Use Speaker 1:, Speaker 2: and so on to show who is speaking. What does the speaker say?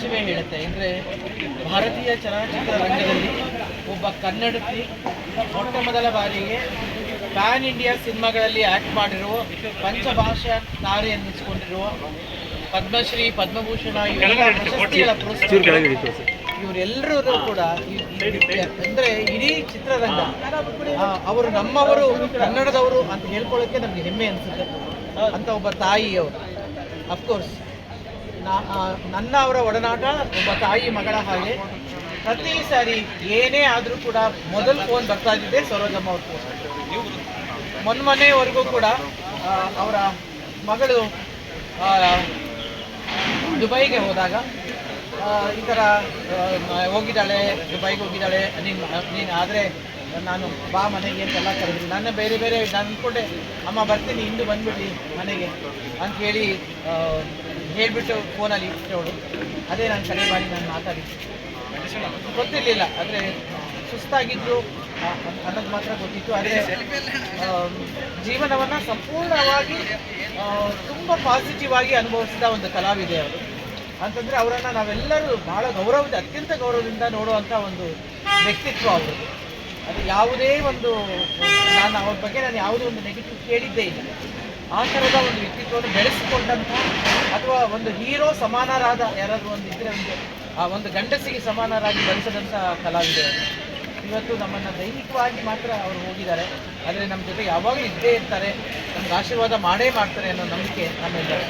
Speaker 1: ಪ್ರಪಂಚವೇ ಹೇಳುತ್ತೆ ಅಂದರೆ ಭಾರತೀಯ ಚಲನಚಿತ್ರ ರಂಗದಲ್ಲಿ ಒಬ್ಬ ಕನ್ನಡತಿ ಮೊಟ್ಟ ಮೊದಲ ಬಾರಿಗೆ ಪ್ಯಾನ್ ಇಂಡಿಯಾ ಸಿನಿಮಾಗಳಲ್ಲಿ ಆ್ಯಕ್ಟ್ ಮಾಡಿರುವ ಪಂಚಭಾಷಾ ತಾರೆ ಅನ್ನಿಸ್ಕೊಂಡಿರುವ ಪದ್ಮಶ್ರೀ ಪದ್ಮಭೂಷಣ ಇವೆಲ್ಲ ಪ್ರಶಸ್ತಿಗಳ. ಇವರೆಲ್ಲರೂ ಕೂಡ ಅಂದ್ರೆ ಇಡೀ ಚಿತ್ರರಂಗ ಅವರು ನಮ್ಮವರು ಕನ್ನಡದವರು ಅಂತ ಹೇಳ್ಕೊಳ್ಳೋಕೆ ನಮಗೆ ಹೆಮ್ಮೆ ಅನಿಸುತ್ತೆ. ಅಂತ ಒಬ್ಬ ತಾಯಿ ಅವರು. ಅಫ್ಕೋರ್ಸ್ ನನ್ನ ಅವರ ಒಡನಾಟ ಒಬ್ಬ ತಾಯಿ ಮಗಳ ಹಾಗೆ. ಪ್ರತಿ ಸಾರಿ ಏನೇ ಆದರೂ ಕೂಡ ಮೊದಲು ಫೋನ್ ಬರ್ತಾ ಇದ್ದಿದ್ದೆ ಸರೋಜಮ್ಮ ಅವ್ರ ಫೋನ್ ಮೊನ್ಮೊನ್ನೆವರೆಗೂ ಕೂಡ ಅವರ ಮಗಳು ದುಬೈಗೆ ಹೋದಾಗ ಈ ಥರ ಹೋಗಿದ್ದಾಳೆ, ದುಬೈಗೆ ಹೋಗಿದ್ದಾಳೆ, ನೀನು ನೀನು ಆದರೆ ನಾನು ಬಾ ಮನೆಗೆ ಅಂತೆಲ್ಲ ಕರೆದ್ರು. ನಾನು ಬೇರೆ ಬೇರೆ, ನಾನು ಅಂದ್ಕೊಂಡೆ ಅಮ್ಮ ಬರ್ತೀನಿ ಇಂದು ಬಂದ್ಬಿಡಿ ಮನೆಗೆ ಅಂತ ಹೇಳಿ ಹೇಳ್ಬಿಟ್ಟು ಫೋನಲ್ಲಿ ಇಟ್ಟವಳು ಅದೇ ನಾನು ಕಡೆ ಮಾಡಿ ನಾನು ಮಾತಾಡಿದ್ದು. ಗೊತ್ತಿರಲಿಲ್ಲ. ಆದರೆ ಸುಸ್ತಾಗಿದ್ದು ಅನ್ನೋದು ಮಾತ್ರ ಗೊತ್ತಿತ್ತು. ಆದರೆ ಜೀವನವನ್ನು ಸಂಪೂರ್ಣವಾಗಿ ತುಂಬ ಪಾಸಿಟಿವ್ ಆಗಿ ಅನುಭವಿಸಿದ ಒಂದು ಕಲಾವಿದೆ ಅವರು. ಅಂತಂದರೆ ಅವರನ್ನು ನಾವೆಲ್ಲರೂ ಬಹಳ ಗೌರವದ ಅತ್ಯಂತ ಗೌರವದಿಂದ ನೋಡುವಂಥ ಒಂದು ವ್ಯಕ್ತಿತ್ವ ಅವರು. ಅದು ಯಾವುದೇ ಒಂದು, ನಾನು ಅವ್ರ ಬಗ್ಗೆ ನಾನು ಯಾವುದೇ ಒಂದು ನೆಗೆಟಿವ್ ಕೇಳಿದ್ದೇ ಇಲ್ಲ. ಆ ಥರದ ಒಂದು ವ್ಯಕ್ತಿತ್ವವನ್ನು ಬೆಳೆಸಿಕೊಂಡಂಥ ಅಥವಾ ಒಂದು ಹೀರೋ ಸಮಾನರಾದ ಯಾರಾದರೂ ಒಂದು ಇದ್ರೆ ಒಂದು, ಆ ಒಂದು ಗಂಡಸಿಗೆ ಸಮಾನರಾಗಿ ಬೆಳೆಸದಂಥ ಕಲಾವಿದೆ ಇವತ್ತು ನಮ್ಮನ್ನು ದೈಹಿಕವಾಗಿ ಮಾತ್ರ ಅವರು ಹೋಗಿದ್ದಾರೆ. ಆದರೆ ನಮ್ಮ ಜೊತೆ ಯಾವಾಗಲೂ ಇದ್ದೇ ಇರ್ತಾರೆ. ನಮ್ಗೆ ಆಶೀರ್ವಾದ ಮಾಡೇ ಮಾಡ್ತಾರೆ ಅನ್ನೋ ನಂಬಿಕೆ ನಮ್ಮೆಲ್ಲರೂ.